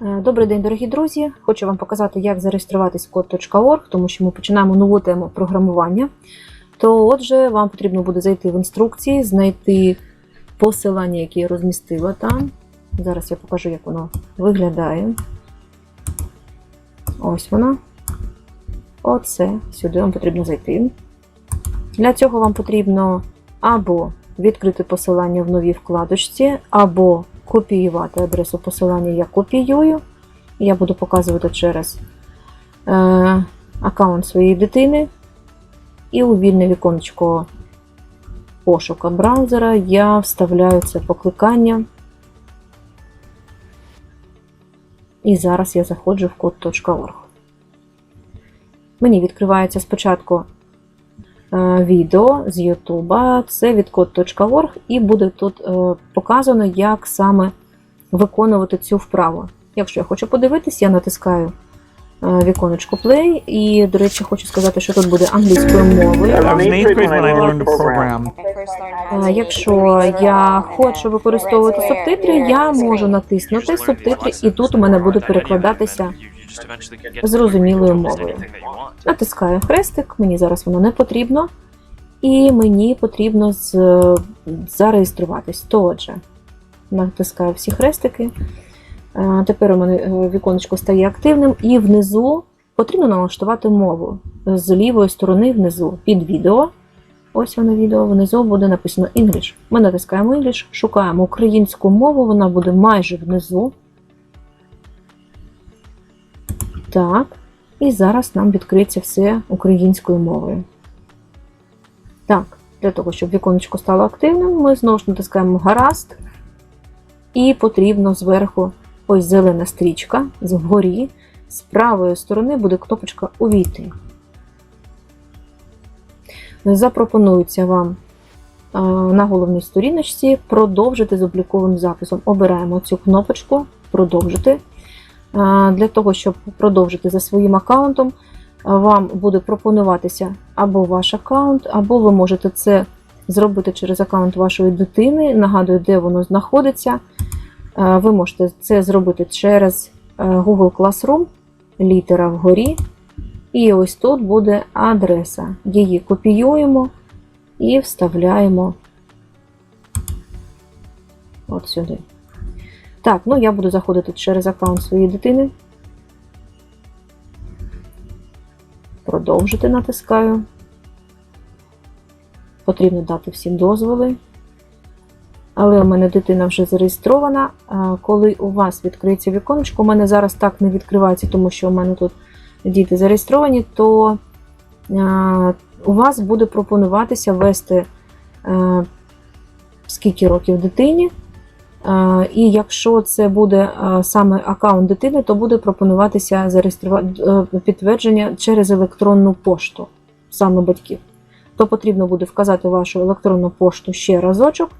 Е, Добрий день, дорогі друзі! Хочу вам показати, як зареєструватись в code.org, тому що ми починаємо нову тему програмування. То отже, вам потрібно буде зайти в інструкції, знайти посилання, яке я розмістила там. Зараз я покажу, як воно виглядає. Ось воно. Оце. Сюди вам потрібно зайти. Для цього вам потрібно або відкрити посилання в новій вкладочці, або копіювати адресу посилання я копіюю. Я буду показувати через е, аккаунт своєї дитини. І у вільне віконечко пошука браузера я вставляю це покликання. І зараз я заходжу в code.org. Мені відкривається спочатку відео з YouTube, це від і буде тут е, показано, як саме виконувати цю вправу. Якщо я хочу подивитись, я натискаю е, віконечко Play, і, до речі, хочу сказати, що тут буде англійською мовою. Е, Якщо я хочу використовувати субтитри, я можу натиснути субтитри, і тут у мене буде перекладатися зрозумілою мовою. Натискаю хрестик, мені зараз воно не потрібно, і мені потрібно з... зареєструватись. То отже, натискаю всі хрестики. Тепер у мене е, віконечко стає активним, і внизу потрібно налаштувати мову. З лівої сторони внизу під відео. Ось воно відео, внизу буде написано English. Ми натискаємо English, шукаємо українську мову, вона буде майже внизу. Так. І зараз нам відкриється все українською мовою. Так, для того, щоб віконечко стало активним, ми знову ж натискаємо гаразд. І потрібно зверху ось зелена стрічка згорі. З правої сторони буде кнопочка Увійти. Запропонується вам е, на головній сторіночці продовжити з обліковим записом. Обираємо цю кнопочку Продовжити. Для того, щоб продовжити за своїм аккаунтом, е, вам буде пропонуватися або ваш аккаунт, або ви можете це зробити через аккаунт вашої дитини. Нагадую, де воно знаходиться. Е, Ви можете це зробити через е, Google Classroom, літера вгорі. І ось тут буде адреса. Її копіюємо і вставляємо от сюди. Так, ну я буду заходити через аккаунт своєї дитини. Продовжити натискаю. Потрібно дати всі дозволи. Але у мене дитина вже зареєстрована. Коли у вас відкриється віконечко, у мене зараз так не відкривається, тому що у мене тут діти зареєстровані, то у вас буде пропонуватися ввести скільки років дитині. І якщо це буде саме аккаунт дитини, то буде пропонуватися зареєструвати е, підтвердження через електронну пошту саме батьків. То потрібно буде вказати вашу електронну пошту ще разочок,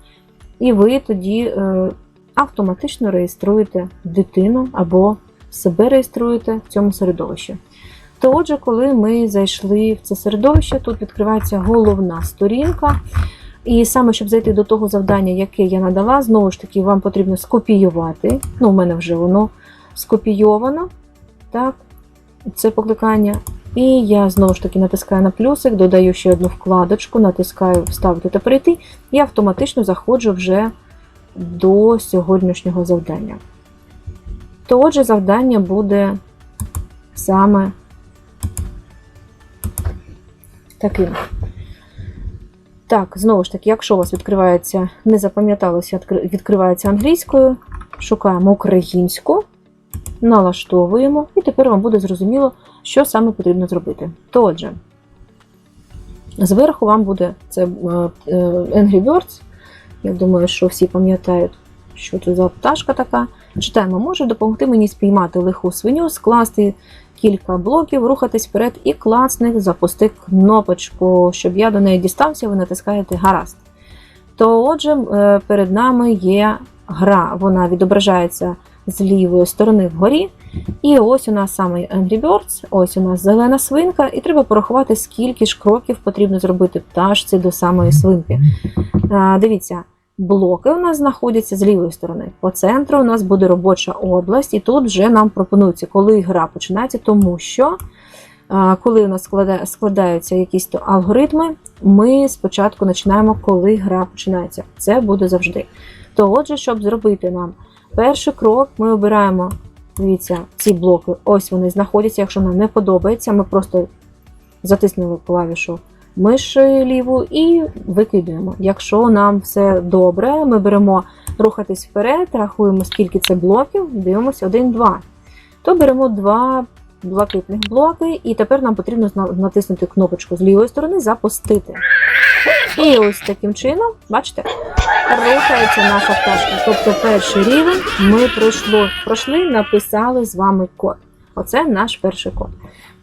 і ви тоді е, автоматично реєструєте дитину або себе реєструєте в цьому середовищі. То отже, коли ми зайшли в це середовище, тут відкривається головна сторінка. І саме, щоб зайти до того завдання, яке я надала, знову ж таки, вам потрібно скопіювати. Ну, у мене вже воно скопійовано. Так, це покликання. І я знову ж таки натискаю на плюсик, додаю ще одну вкладочку, натискаю Вставити та перейти, і автоматично заходжу вже до сьогоднішнього завдання. То отже, завдання буде саме таким. Так, знову ж таки, якщо у вас відкривається, не запам'яталося, відкривається англійською, шукаємо українську, налаштовуємо, і тепер вам буде зрозуміло, що саме потрібно зробити. То зверху вам буде це е, е, Angry Birds. Я думаю, що всі пам'ятають, що це за пташка така. Читаємо, може допомогти мені спіймати лиху свиню, скласти кілька блоків, рухатись вперед і класник запусти кнопочку, щоб я до неї дістався, ви натискаєте гаразд. То отже, е, перед нами є гра, вона відображається з лівої сторони вгорі. І ось у нас саме Angry Birds, ось у нас зелена свинка, і треба порахувати, скільки ж кроків потрібно зробити пташці до самої свинки. Дивіться, блоки у нас знаходяться з лівої сторони. По центру у нас буде робоча область, і тут вже нам пропонується, коли гра починається, тому що коли у нас складаються якісь то алгоритми, ми спочатку починаємо, коли гра починається. Це буде завжди. То отже, щоб зробити нам перший крок, ми обираємо, дивіться, ці блоки, ось вони знаходяться. Якщо нам не подобається, ми просто затиснули клавішу миші ліву і викидуємо. Якщо нам все добре, ми беремо рухатись вперед, рахуємо, скільки це блоків, дивимося 1, 2. То беремо два блакитних блоки, і тепер нам потрібно натиснути кнопочку з лівої сторони запустити. І ось таким чином, бачите, рухається наша пташка. Тобто перший рівень ми пройшло, пройшли, написали з вами код. Оце наш перший код.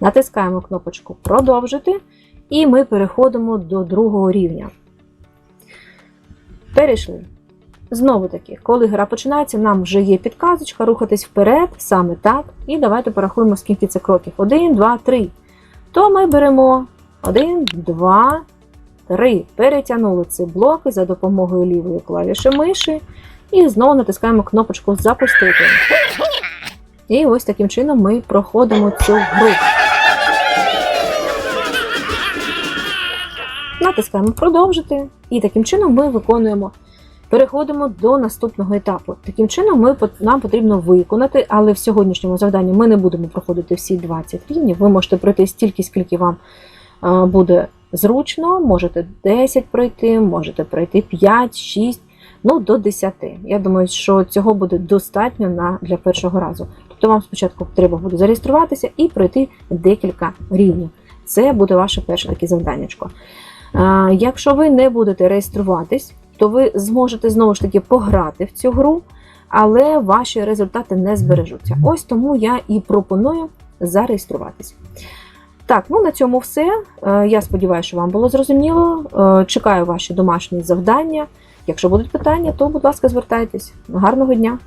Натискаємо кнопочку Продовжити, і ми переходимо до другого рівня. Перейшли. Знову таки, коли гра починається, нам вже є підказочка, рухатись вперед, саме так. І давайте порахуємо, скільки це кроків. 1, 2, 3. То ми беремо 1, 2, 3. Перетягнули ці блоки за допомогою лівої клавіші миші. І знову натискаємо кнопочку Запустити. І ось таким чином ми проходимо цю гру. Натискаємо продовжити, і таким чином ми виконуємо. Переходимо до наступного етапу. Таким чином, ми, нам потрібно виконати, але в сьогоднішньому завданні ми не будемо проходити всі 20 рівнів. Ви можете пройти стільки, скільки вам е, буде зручно. Можете 10 пройти, можете пройти 5, 6, ну до 10. Я думаю, що цього буде достатньо на, для першого разу. Тобто вам спочатку треба буде зареєструватися і пройти декілька рівнів. Це буде ваше перше таке завданнячко. Якщо ви не будете реєструватись, то ви зможете знову ж таки пограти в цю гру, але ваші результати не збережуться. Ось тому я і пропоную зареєструватись. Так, ну на цьому все. Е, Я сподіваюся, що вам було зрозуміло. Е, Чекаю ваші домашні завдання. Якщо будуть питання, то, будь ласка, звертайтесь. Гарного дня!